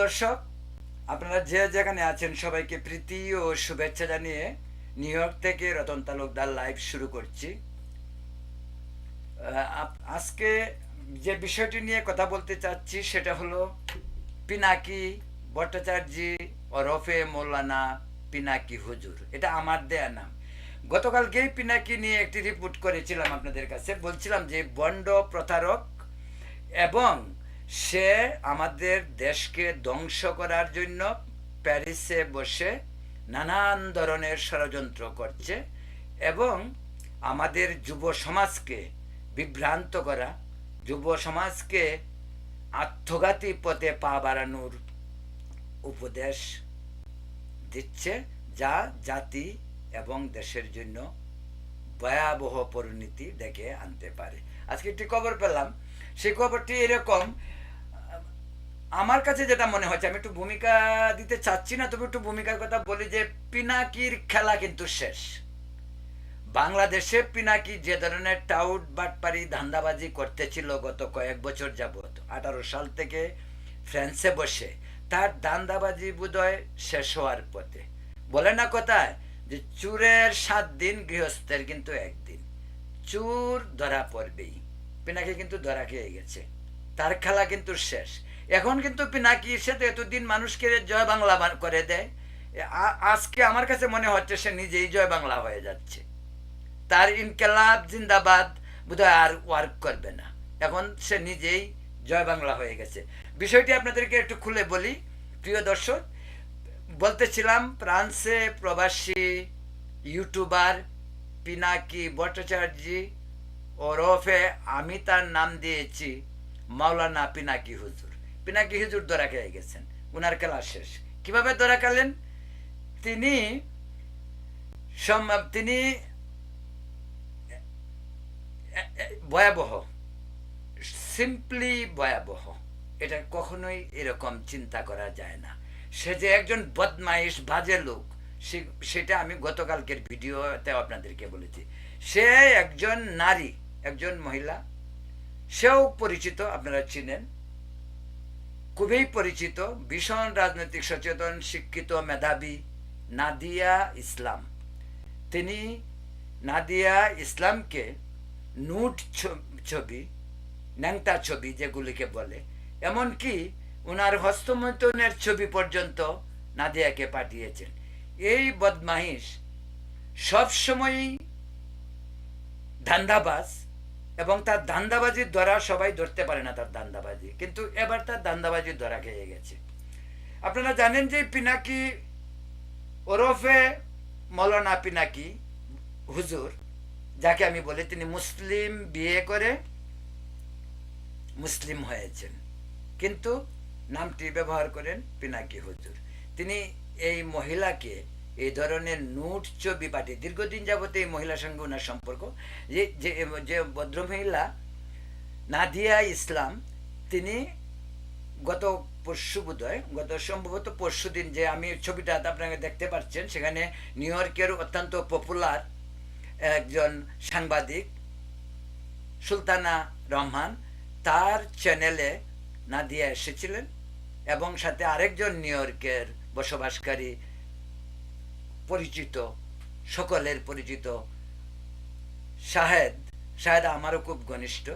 দর্শক, আপনারা যে যেখানে আছেন, সবাইকে প্রীতি ও শুভেচ্ছা জানিয়ে নিউ ইয়র্ক থেকে রতন তালুকদার লাইভ শুরু করছি। আজকে যে বিষয়টি নিয়ে কথা বলতে চাচ্ছি, সেটা হলো পিনাকি ভট্টাচার্যি, ওরফে মৌলানা পিনাকি হুজুর। এটা আমার দেয়া নাম। গতকালকেই পিনাকি নিয়ে একটি রিপোর্ট করেছিলাম আপনাদের কাছে। বলছিলাম যে বন্ড প্রতারক এবং সে আমাদের দেশকে ধ্বংস করার জন্য প্যারিসে বসে নানান ধরনের ষড়যন্ত্র করছে এবং আমাদের যুব সমাজকে বিভ্রান্ত করা, যুব সমাজকে আত্মঘাতী পথে পা বাড়ানোর উপদেশ দিচ্ছে যা জাতি এবং দেশের জন্য ভয়াবহ পরিণতি ডেকে আনতে পারে। আজকে একটি খবর পেলাম। সেই খবরটি এরকম আমার কাছে যেটা মনে হচ্ছে, আমি একটু ভূমিকা দিতে চাচ্ছি না, তবে একটু ভূমিকার কথা বলি যে পিনাকির খেলা কিন্তু শেষ। বাংলাদেশে পিনাকি যে ধরনের টাউট বাটপারি ধান্দাবাজি করতেছিল গত কয়েক বছর যাবত আঠারো সাল থেকে ফ্রান্সে বসে, তার ধান্দাবাজি বোধহয় শেষ হওয়ার পথে। বলে না কথায় যে চুরের সাত দিন গৃহস্থের কিন্তু একদিন। চুর ধরা পড়বেই। পিনাকি কিন্তু ধরা খেয়ে গেছে। তার খেলা কিন্তু শেষ। এখন কিন্তু পিনাকি সে তো এতদিন মানুষকে জয় বাংলা করে দেয়। আজকে আমার কাছে মনে হচ্ছে সে নিজেই জয় বাংলা হয়ে যাচ্ছে। তার ইনকেলাব জিন্দাবাদ বোধহয় আর ওয়ার্ক করবে না। এখন সে নিজেই জয় বাংলা হয়ে গেছে। বিষয়টি আপনাদেরকে একটু খুলে বলি, প্রিয় দর্শক, বলতেছিলাম ফ্রান্সে প্রবাসী ইউটিউবার পিনাকি ভট্টাচার্যি ওরফে আমি তার নাম দিয়েছি, মাওলানা পিনাকি হুজুর। পিনাকি হুজুর ধরা খেয়ে গেছেন। উনার খেলা শেষ। কীভাবে ধরা খেলেন? তিনি তিনি ভয়াবহ সিম্পলি ভয়াবহ। এটা কখনোই এরকম চিন্তা করা যায় না। সে যে একজন বদমাইশ, বাজে লোক সেটা আমি গতকালকের ভিডিওতে আপনাদেরকে বলেছি। সে একজন নারী, একজন মহিলা, সেও পরিচিত, আপনারা চিনেন। খুবই পরিচিত, ভীষণ রাজনৈতিক সচেতন, শিক্ষিত মেধাবী নাদিয়া ইসলাম। তিনি নাদিয়া ইসলামকে নুট ছবি, ন্যাংটা ছবি যেগুলিকে বলে, এমনকি ওনার হস্তমৈথুনের ছবি পর্যন্ত নাদিয়াকে পাঠিয়েছেন। এই বদমাহিস সবসময়ই ধান্দাবাজ এবং তার দান্দাবাজির ধরা সবাই ধরতে পারে না তার ধান্দাবাজি কিন্তু এবার তার ধান্দাবাজির ধরা খেয়ে গেছে। আপনারা জানেন যে পিনাকি ওরফে মৌলানা পিনাকি হুজুর, যাকে আমি বলি, তিনি মুসলিম বিয়ে করে মুসলিম হয়েছেন। কিন্তু নামটি ব্যবহার করেন পিনাকি হুজুর। তিনি এই মহিলাকে এই ধরনের নুট ছবি পাঠিয়ে, দীর্ঘদিন যাবত এই মহিলার সঙ্গে ওনার সম্পর্ক। যে যে যে ভদ্রমহিলা নাদিয়া ইসলাম, তিনি গত পরশু বোধহয়, গত সম্ভবত পরশু দিন যে আমি ছবিটা আপনাকে দেখতে পাচ্ছেন, সেখানে নিউ ইয়র্কের অত্যন্ত পপুলার একজন সাংবাদিক সুলতানা রহমান তার চ্যানেলে নাদিয়া এসেছিলেন এবং সাথে আরেকজন নিউ ইয়র্কের বসবাসকারী পরিচিত, সকলের পরিচিত শাহেদ শাহেদ আমারও খুব ঘনিষ্ঠ।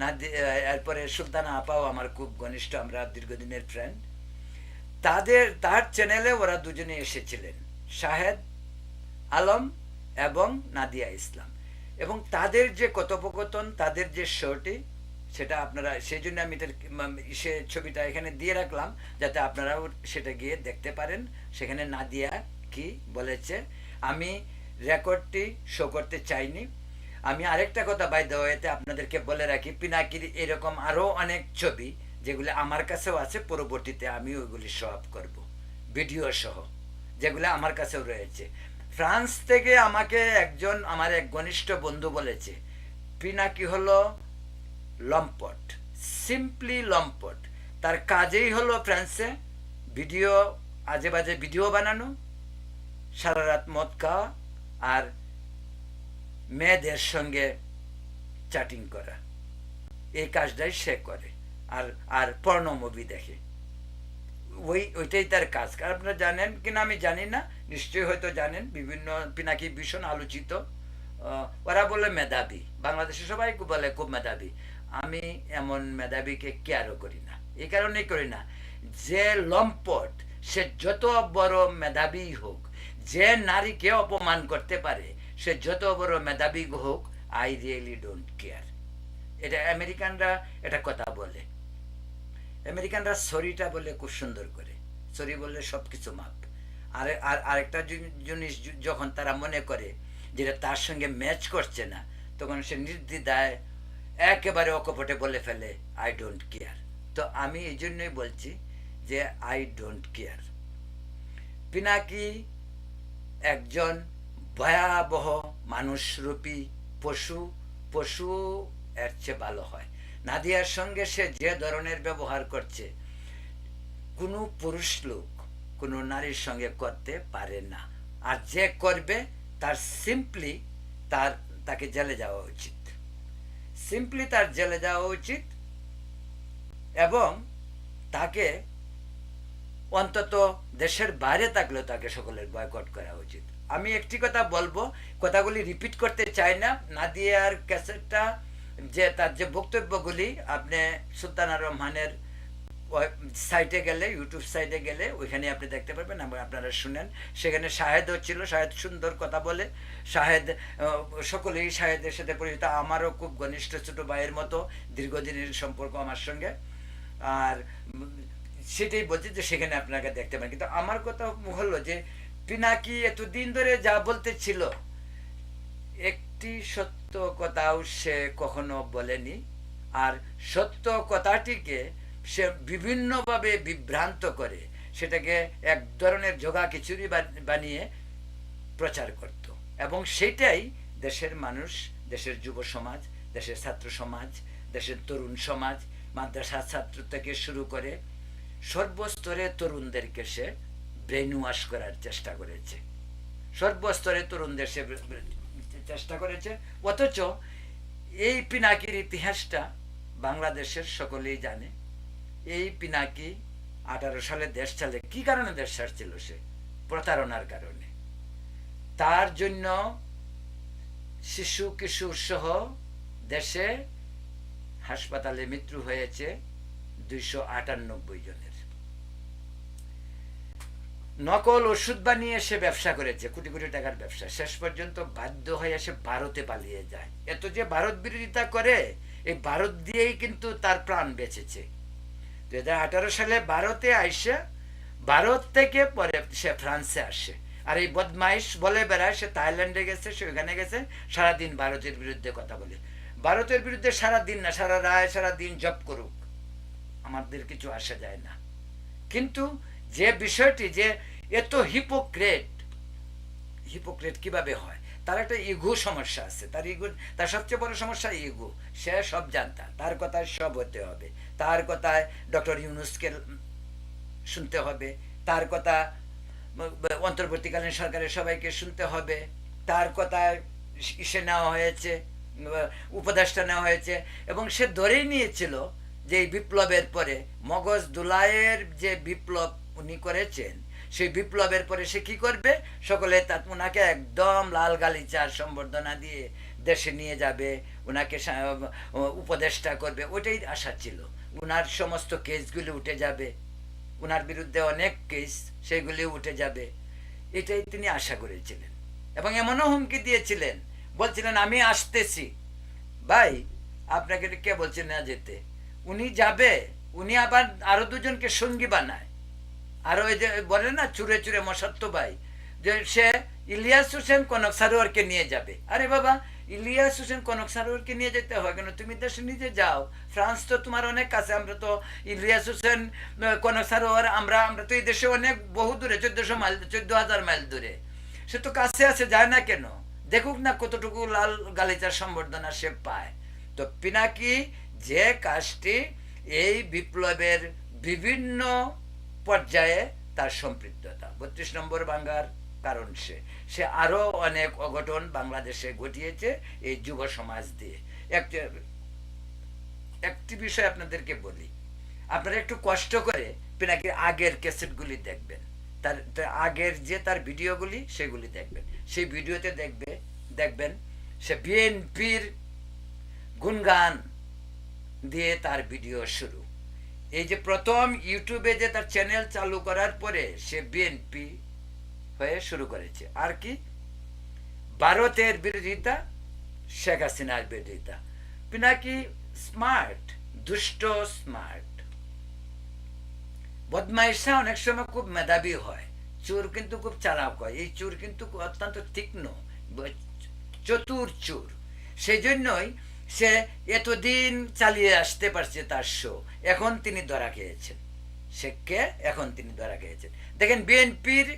নাদি, এরপরে সুলতানা আপাও আমার খুব ঘনিষ্ঠ, আমরা দীর্ঘদিনের ফ্রেন্ড তাদের, তার চ্যানেলে ওরা দুজনে এসেছিলেন, শাহেদ আলম এবং নাদিয়া ইসলাম। এবং তাদের যে কথোপকথন, তাদের যে শোটি সেটা আপনারা, সেই জন্য আমি এটার সে ছবিটা এখানে দিয়ে রাখলাম, যাতে আপনারাও সেটা গিয়ে দেখতে পারেন। সেখানে নাদিয়া কি বলেছে? আমি রেকর্ডটি শো করতে চাইনি। আমি আরেকটা কথা দেওয়াতে আপনাদেরকে বলে রাখি, পিনাকির এরকম আরও অনেক ছবি, যেগুলো আমার কাছেও আছে, পরবর্তীতে আমি ওইগুলি শো আপ করব ভিডিও সহ, যেগুলো আমার কাছেও রয়েছে। ফ্রান্স থেকে আমাকে একজন, আমার এক ঘনিষ্ঠ বন্ধু বলেছে, পিনাকি হলো লম্পট সিম্পলি লম্পট। তার কাজেই হলো ফ্রান্সে ভিডিও আজে বাজে ভিডিও বানানো সারা রাত মদ খাওয়া আর মেয়েদের সঙ্গে চ্যাটিং করা। এই কাজটাই সে করে আর আর পর্ণ মুভি দেখে। ওই, ওইটাই তার কাজ। আর আপনারা জানেন কিনা আমি জানি না, নিশ্চয়ই হয়তো জানেন, বিভিন্ন পিনাকি ভীষণ আলোচিত। ওরা বলে মেধাবী। বাংলাদেশে সবাই বলে খুব মেধাবী। আমি এমন মেধাবীকে কেয়ারও করি না। এই কারণেই করি না। যে লম্পট, সে যত বড় মেধাবী হোক যে নারীকে অপমান করতে পারে, সে যত বড় মেধাবী হোক আই রিয়েলি ডোন্ট কেয়ার এটা আমেরিকানরা এটা কথা বলে। আমেরিকানরা সরিটা বলে খুব সুন্দর করে। সরি বললে সব কিছু মাপ আর আর আরেকটা জিনিস যখন তারা মনে করে যেটা তার সঙ্গে ম্যাচ করছে না, তখন সে নির্দ্বিধায় একেবারে অকপটে বলে ফেলে আই ডোন্ট কেয়ার তো আমি এই জন্যই বলছি যে আই ডোন্ট কেয়ার পিনাকি একজন ভয়াবহ মানুষরূপী পশু পশু এর চেয়ে ভালো হয়। নাদিয়ার সঙ্গে সে যে ধরনের ব্যবহার করছে, কোনো পুরুষ লোক, কোনো নারীর সঙ্গে করতে পারে না। আর যে করবে, তার সিম্পলি তার, তাকে জেলে যাওয়া উচিত। সিম্পলি তার জেলে যাওয়া উচিত এবং তাকে অন্তত দেশের বাইরে থাকলেও তাকে সকলের বয়কট করা উচিত। আমি একটি কথা বলব, কথাগুলি রিপিট করতে চাই না। নাদিয়ার ক্যাসেটটা যে, তার যে বক্তব্যগুলি, আপনি সুলতানা রহমানের সাইটে গেলে ইউটিউব সাইটে গেলে, ওইখানে আপনি দেখতে পারবেন আপনারা শুনেন। সেখানে শাহেদও ছিল, শাহেদ সুন্দর কথা বলে। শাহেদ সকলেই শাহেদের সাথে পরিচিত। আমারও খুব ঘনিষ্ঠ ছোটো ভাইয়ের মতো দীর্ঘদিনের সম্পর্ক আমার সঙ্গে। আর সেটাই বলছি যে সেখানে আপনাকে দেখতে পারেন। কিন্তু আমার কথা হলো যে পিনাকি এতদিন ধরে যা বলতে ছিল, একটি সত্য কথাও সে কখনো বলেনি। আর সত্য কথাটিকে সে বিভিন্নভাবে বিভ্রান্ত করে, সেটাকে এক ধরনের জগা খিচুড়ি বানিয়ে প্রচার করত। এবং সেটাই দেশের মানুষ, দেশের যুব সমাজ, দেশের ছাত্র সমাজ, দেশের তরুণ সমাজ মাদ্রাসা ছাত্র থেকে শুরু করে সর্বস্তরে তরুণদেরকে সে ব্রেন ওয়াশ করার চেষ্টা করেছে। সর্বস্তরে তরুণদের সে চেষ্টা করেছে। অথচ এই পিনাকির ইতিহাসটা বাংলাদেশের সকলেই জানে। এই পিনাকি আঠারো সালে দেশ ছাড়লে কি কারণে দেশ ছাড়ছিল সে? প্রতারণার কারণে। তার জন্য শিশু কিশোর সহ দেশে হাসপাতালে মৃত্যু হয়েছে দুইশো আটানব্বই জনের। নকল ওষুধ বানিয়ে সে ব্যবসা করেছে, কোটি কোটি টাকার ব্যবসা। শেষ পর্যন্ত বাধ্য হয়ে সে ভারতে পালিয়ে যায়। এত যে ভারত বিরোধিতা করে, এই ভারত দিয়েই কিন্তু তার প্রাণ বেঁচেছে। দুই হাজার আঠারো সালে ভারতে আইসে, ভারত থেকে পরে সে ফ্রান্সে আসে। আর এই বদমাইশ বলে বেড়ায়, সে থাইল্যান্ডে গেছে, সে ওখানে গেছে, সারাদিন ভারতের বিরুদ্ধে কথা বলে। ভারতের বিরুদ্ধে সারা দিন না, সারা রায় সারা দিন জব করুক। আমাদের কিছু আসা যায় না। কিন্তু যে বিষয়টি, যে এত হিপোক্রেট হিপোক্রেট কীভাবে হয়? তার একটা ইগো সমস্যা আছে। তার ইগো তার সবচেয়ে বড় সমস্যা ইগো সে সব জানতা। তার কথায় সব হতে হবে। তার কথায় ডক্টর ইউনুসকে শুনতে হবে। তার কথা অন্তর্বর্তীকালীন সরকারের সবাইকে শুনতে হবে। তার কথায় ইসে নেওয়া হয়েছে উপদেষ্টা নেওয়া হয়েছে। এবং সে ধরেই নিয়েছিল যে এই বিপ্লবের পরে মগজ দুলায়ের যে বিপ্লব উনি করেছেন সেই বিপ্লবের পরে সে কি করবে? সকলে তা- ওনাকে একদম লাল গালিচার সম্বর্ধনা দিয়ে দেশে নিয়ে যাবে ওনাকে উপদেষ্টা করবে ওটাই আশা ছিল। উনার সমস্ত কেসগুলি উঠে যাবে। ওনার বিরুদ্ধে অনেক কেস, সেগুলি উঠে যাবে। এটাই তিনি আশা করেছিলেন। এবং এমনও হুমকি দিয়েছিলেন। বলছিলেন, আমি আসতেছি। ভাই, আপনাকে কে বলছে না যেতে? উনি যাবে। উনি আবার আরও দুজনকে সঙ্গী বানায়। আর ওই যে বলে না, চুরে চুরে মশাত্ত ভাই, যে সে ইলিয়াস হোসেন কনক সারোয়ারকে নিয়ে যাবে। আরে বাবা, ইলিয়াস হোসেন কনক সারোয়ারকে নিয়ে যেতে হয় কেন? তুমি দেশে নিজে যাও। ফ্রান্স তো তোমার অনেক কাছে, আমরা তো ইলিয়াস হোসেন কনক সারোয়ার, আমরা আমরা তো এই দেশে অনেক বহু দূরে, চোদ্দশো মাইল, চোদ্দ হাজার মাইল দূরে। সে তো কাছে আছে, যায় না কেন? দেখুক না কতটুকু লাল গালিচার সম্বর্ধনা সে পায়। তো পিনাকি যে কাজটি এই বিপ্লবের বিভিন্ন পর্যায়ে তার সম্পৃক্ততা। বত্রিশ নম্বর বাংলার কারণ সে। সে আরও অনেক অঘটন বাংলাদেশে ঘটিয়েছে এই যুব সমাজ দিয়ে। একটি বিষয় আপনাদেরকে বলি। আপনারা একটু কষ্ট করে পিনাকির আগের ক্যাসেটগুলি দেখবেন। তার আগের যে তার ভিডিওগুলি, সেগুলি দেখবেন। সেই ভিডিওতে দেখবে, দেখবেন সে বিএনপির গুণগান দিয়ে তার ভিডিও শুরু। এই যে প্রথম ইউটিউবে যে তার চ্যানেল চালু করার পরে সে বিএনপি হয়ে শুরু করেছে। আর কি? ভারতের বিরোধিতা, শেখ হাসিনার বিরোধিতা। পিনাকি স্মার্ট দুষ্ট স্মার্ট বদমাইশা অনেক সময় খুব মেধাবী হয়। চোর কিন্তু খুব চালাক হয়। এই চোর কিন্তু অত্যন্ত তীক্ষ্ণ চতুর চোর। সেই জন্যই সে এতদিন চালিয়ে আসতে পারছে তার শো। এখন তিনি ধরা খেয়েছেন। সে কে এখন তিনি ধরা খেয়েছেন। দেখেন, বিএনপির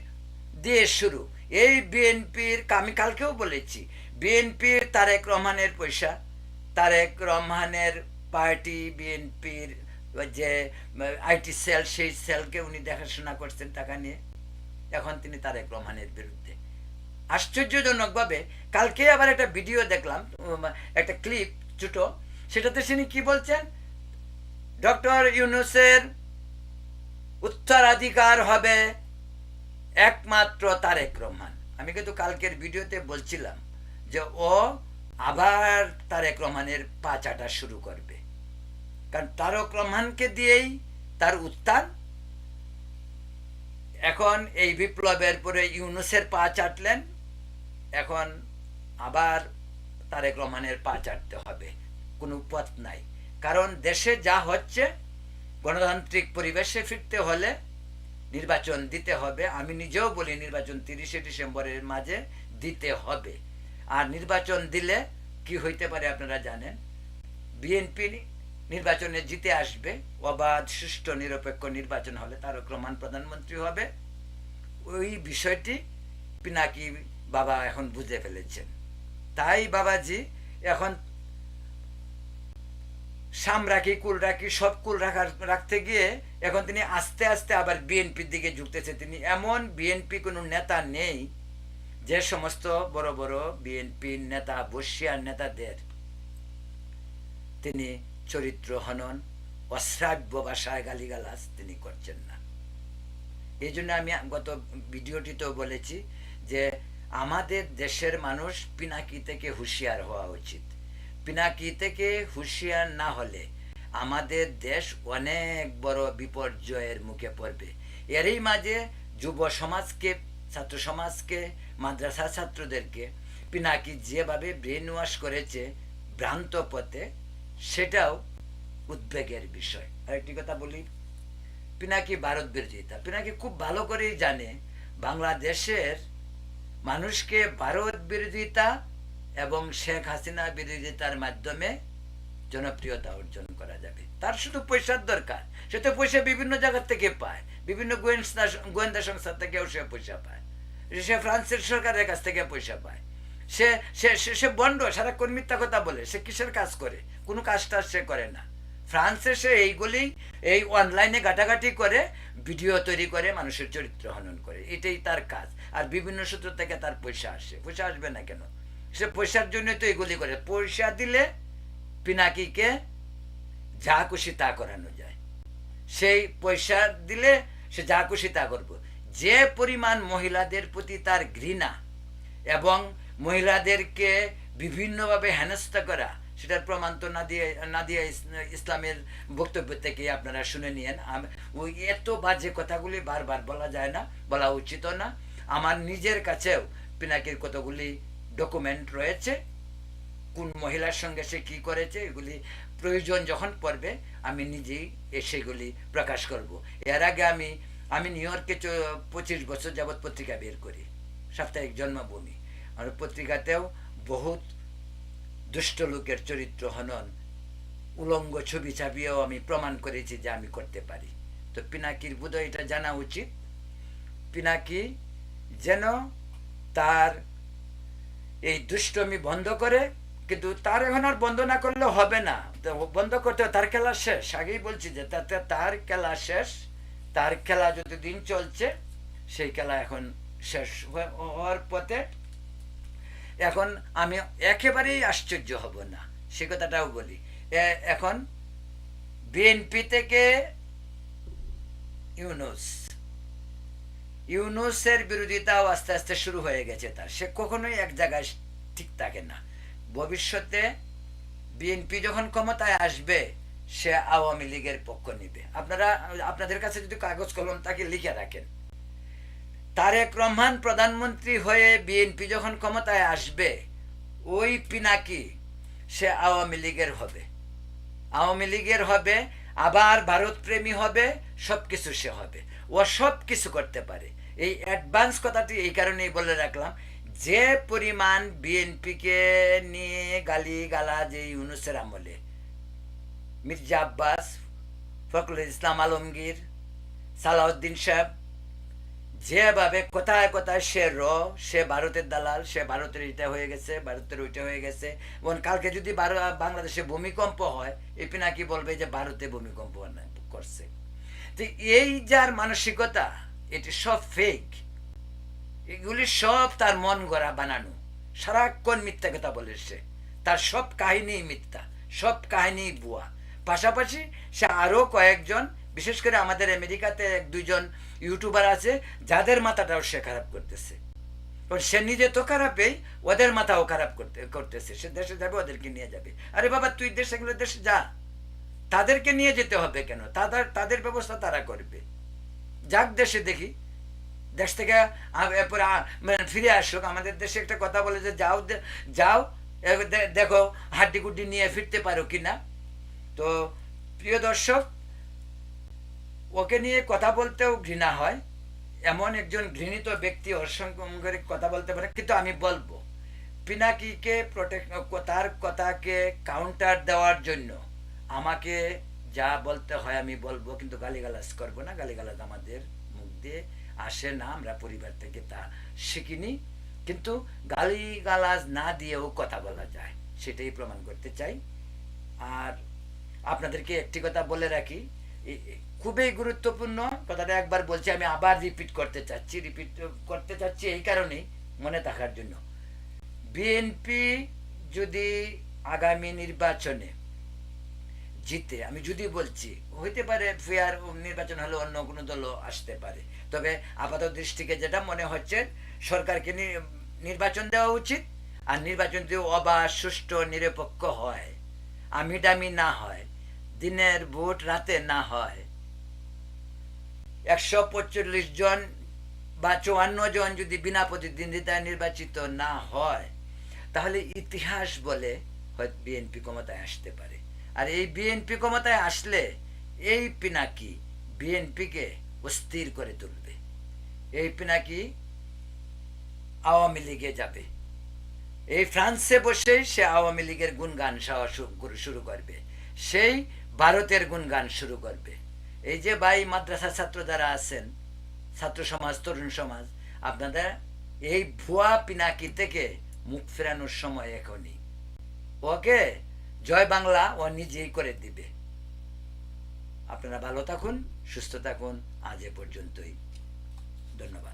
দিয়ে শুরু। এই বিএনপির, আমি কালকেও বলেছি, বিএনপির তারেক রহমানের পয়সা, তারেক রহমানের পার্টি বিএনপির যে আইটি সেল, সেই সেলকে উনি দেখাশোনা করছেন টাকা নিয়ে। এখন তিনি তারেক রহমানের বিরুদ্ধে। আশ্চর্যজনকভাবে, কালকে আবার একটা ভিডিও দেখলাম একটা ক্লিপ ছোট সেটাতে তিনি কি বলছেন? ডক্টর ইউনুসের উত্তরাধিকার হবে একমাত্র তারেক রহমান। আমি কিন্তু কালকের ভিডিওতে বলছিলাম যে ও আবার তারেক রহমানের পা চাটা শুরু করবে। কারণ তারক রহমানকে দিয়েই তার উত্থান। এখন এই বিপ্লবের পরে ইউনুসের পা চাটলেন। এখন আবার তারেক রহমানের পা চাটতে হবে। কোনো পথ নাই। কারণ দেশে যা হচ্ছে, গণতান্ত্রিক পরিবেশে ফিরতে হলে নির্বাচন দিতে হবে। আমি নিজেও বলি, নির্বাচন তিরিশে ডিসেম্বরের মাঝে দিতে হবে। আর নির্বাচন দিলে কি হইতে পারে আপনারা জানেন? বিএনপি নির্বাচনে জিতে আসবে। অবাধ, সুষ্ঠু, নিরপেক্ষ নির্বাচন হলে তারক রহমান প্রধানমন্ত্রী হবে। ওই বিষয়টি পিনাকি বাবা এখন বুঝে ফেলেছেন। তাই বাবাজি, এখন সাম রাখি, কুল রাখি, সব কুল রাখার, রাখতে গিয়ে এখন তিনি আস্তে আস্তে আবার বিএনপির দিকে ঝুঁকতেছে। তিনি এমন বিএনপি কোনো নেতা নেই যে সমস্ত বড় বড় বিএনপির নেতা, বসিয়ার নেতাদের তিনি চরিত্র হনন, অশ্রাব্য ভাষায় গালিগালাজ তিনি করছেন না। এই জন্য আমি গত ভিডিওটিতেও বলেছি যে আমাদের দেশের মানুষ পিনাকি থেকে হুঁশিয়ার হওয়া উচিত। পিনাকি থেকে হুঁশিয়ার না হলে আমাদের দেশ অনেক বড় বিপর্যয়ের মুখে পড়বে। এরই মাঝে যুব সমাজকে, ছাত্র সমাজকে, মাদ্রাসা ছাত্রদেরকে পিনাকি যেভাবে ব্রেন ওয়াশ করেছে ভ্রান্ত পথে, সেটাও উদ্বেগের বিষয়। আরেকটি কথা বলি, পিনাকি ভারত বিরোধিতা। পিনাকি খুব ভালো করেই জানে বাংলাদেশের মানুষকে ভারত বিরোধিতা এবং শেখ হাসিনা বিরোধিতার মাধ্যমে জনপ্রিয়তা অর্জন করা যাবে। তার শুধু পয়সার দরকার। সে তো পয়সা বিভিন্ন জায়গা থেকে পায়। বিভিন্ন গোয়েন্দা গোয়েন্দা সংস্থা থেকেও সে পয়সা পায়। সে ফ্রান্সের সরকারের কাছ থেকে পয়সা পায়। সে সে সে- সে বন্ড সারাক্ষণ মিথ্যা কথা বলে। সে কিসের কাজ করে? কোনো কাজ টাজ সে করে না। ফ্রান্সে সে এইগুলি, এই অনলাইনে ঘাটাঘাটি করে, ভিডিও তৈরি করে, মানুষের চরিত্র হনন করে। এটাই তার কাজ। আর বিভিন্ন সূত্র থেকে তার পয়সা আসে। পয়সা আসবে না কেন? সে পয়সার জন্য তো এগুলি করে। পয়সা দিলে পিনাকিকে যা খুশি তা করানো যায়। সেই পয়সা দিলে সে যা খুশি তা করব। যে পরিমাণ মহিলাদের প্রতি তার ঘৃণা এবং মহিলাদেরকে বিভিন্নভাবে হেনস্থা করা, সেটার প্রমাণ তো নাদিয়া নাদিয়া ইস- ইসলামের বক্তব্য থেকে আপনারা শুনে নিয়েন। এত বাজে কথাগুলি বারবার বলা যায় না, বলা উচিত না। আমার নিজের কাছেও পিনাকির কতগুলি ডকুমেন্ট রয়েছে, কোন মহিলার সঙ্গে সে কি করেছে, এগুলি প্রয়োজন যখন পড়বে, আমি নিজেই সেগুলি প্রকাশ করব। এর আগে আমি আমি নিউ ইয়র্কে পঁচিশ বছর যাবৎ পত্রিকা বের করি, সাপ্তাহিক জন্মভূমি। আর পত্রিকাতেও বহুত দুষ্ট লোকের চরিত্র হনন, উলঙ্গ ছবি ছাপিয়েও আমি প্রমাণ করেছি যে আমি করতে পারি। তো পিনাকির বোধহয় এটা জানা উচিত। পিনাকি যেন তার এই দুষ্টমি বন্ধ করে, কিন্তু তার এখন আর বন্ধ না করলে হবে না। বন্ধ করতে তার খেলা শেষ। আগেই বলছি যে তাতে তার খেলা শেষ। তার খেলা যতদিন চলছে, সেই খেলা এখন শেষ হওয়ার পথে এখন আমি একেবারেই আশ্চর্য হব না। সে কথাটাও বলি। এখন বিএনপি থেকে ইউনুস ইউনুসের বিরোধিতাও আস্তে আস্তে শুরু হয়ে গেছে তার। সে কখনোই এক জায়গায় ঠিক থাকে না। ভবিষ্যতে বিএনপি যখন ক্ষমতায় আসবে, সে আওয়ামী লীগের পক্ষ নিবে। আপনারা, আপনাদের কাছে যদি কাগজ কলম তাকে লিখে রাখেন। তারেক রহমান প্রধানমন্ত্রী হয়ে বিএনপি যখন ক্ষমতায় আসবে, ওই পিনাকি সে আওয়ামী লীগের হবে। আওয়ামী লীগের হবে, আবার ভারত প্রেমী হবে সব কিছু সে হবে। ও সব কিছু করতে পারে। এই অ্যাডভান্স কথাটি এই কারণেই বলে রাখলাম, যে পরিমাণ বিএনপিকে নিয়ে গালি গালা যে ইউনুসের আমলে, মির্জা আব্বাস, ফখরুল ইসলাম আলমগীর, সালাউদ্দিন সাহেব, যেভাবে কোথায় কোথায় সে র, সে ভারতের দালাল, সে ভারতের এটা হয়ে গেছে, ভারতের ওইটা হয়ে গেছে, এবং কালকে যদি বাংলাদেশে ভূমিকম্প হয় এই পিনাকি বলবে যে ভারতে ভূমিকম্প করছে। তো এই যার মানসিকতা, এটি সব ফেক এগুলি সব তার মন গড়া বানানো। সারাক্ষণ মিথ্যা কথা বলে সে। তার সব কাহিনী মিথ্যা, সব কাহিনী বুয়া পাশাপাশি সে আরও কয়েকজন, বিশেষ করে আমাদের আমেরিকাতে এক দুইজন ইউটিউবার আছে, যাদের মাথাটাও সে খারাপ করতেছে। সে নিজে তো খারাপই ওদের মাথাও খারাপ করতে, করতেছে। সে দেশে যাবে, ওদেরকে নিয়ে যাবে। আরে বাবা, তুই দেশে গেলে দেশে যা। তাদেরকে নিয়ে যেতে হবে কেন? তাদের তাদের ব্যবস্থা তারা করবে। যাক দেশে দেখি। দেশ থেকে এরপরে মানে ফিরে আসুক। আমাদের দেশে একটা কথা বলে যে, যাও যাও দেখো হাড্ডি গুড্ডি নিয়ে ফিরতে পারো কিনা তো প্রিয় দর্শক, ওকে নিয়ে কথা বলতেও ঘৃণা হয়। এমন একজন ঘৃণিত ব্যক্তি সঙ্গে কথা বলতে পারে, কিন্তু আমি বলব, পিনাকিকে প্রোটেক্ট তার কথাকে কাউন্টার দেওয়ার জন্য আমাকে যা বলতে হয় আমি বলব, কিন্তু গালিগালাজ করব না। গালিগালাজ আমাদের মুখ দিয়ে আসে না, আমরা পরিবার থেকে তা শিখিনি। কিন্তু গালিগালাজ না দিয়েও কথা বলা যায়, সেটাই প্রমাণ করতে চাই। আর আপনাদেরকে একটি কথা বলে রাখি খুবই গুরুত্বপূর্ণ কথাটা একবার বলছি, আমি আবার রিপিট করতে চাচ্ছি রিপিট করতে চাচ্ছি এই কারণেই মনে থাকার জন্য। বিএনপি যদি আগামী নির্বাচনে জিতে, আমি যদি বলছি, হইতে পারে ফেয়ার নির্বাচন হলে অন্য কোনো দলও আসতে পারে। তবে আপাত দৃষ্টিকে যেটা মনে হচ্ছে, সরকারকে নির্বাচন দেওয়া উচিত, আর নির্বাচন যদি অবাধ সুষ্ঠু, নিরপেক্ষ হয় আমিডামি না হয়, দিনের ভোট রাতে না হয়, একশো পঁয়তাল্লিশ জন বা চুয়ান্ন জন যদি বিনা প্রতিদ্বন্দ্বিতায় নির্বাচিত না হয়, তাহলে ইতিহাস বলে বিএনপি ক্ষমতায় আসতে পারে। আর এই বিএনপি ক্ষমতায় আসলে এই পিনাকি বিএনপিকে অস্থির করে তুলবে। এই পিনাকি আওয়ামী লীগে যাবে। এই ফ্রান্সে বসেই সে আওয়ামী লীগের গুণগান শুরু করবে। সেই ভারতের গুণগান শুরু করবে। এই যে ভাই মাদ্রাসা ছাত্র যারা আছেন, ছাত্র সমাজ, তরুণ সমাজ, আপনাদের এই ভুয়া পিনাকি থেকে মুখ ফেরানোর সময় এখনই। ওকে জয় বাংলা ও নিজেই করে দিবে। আপনারা ভালো থাকুন, সুস্থ থাকুন। আজ এ পর্যন্তই। ধন্যবাদ।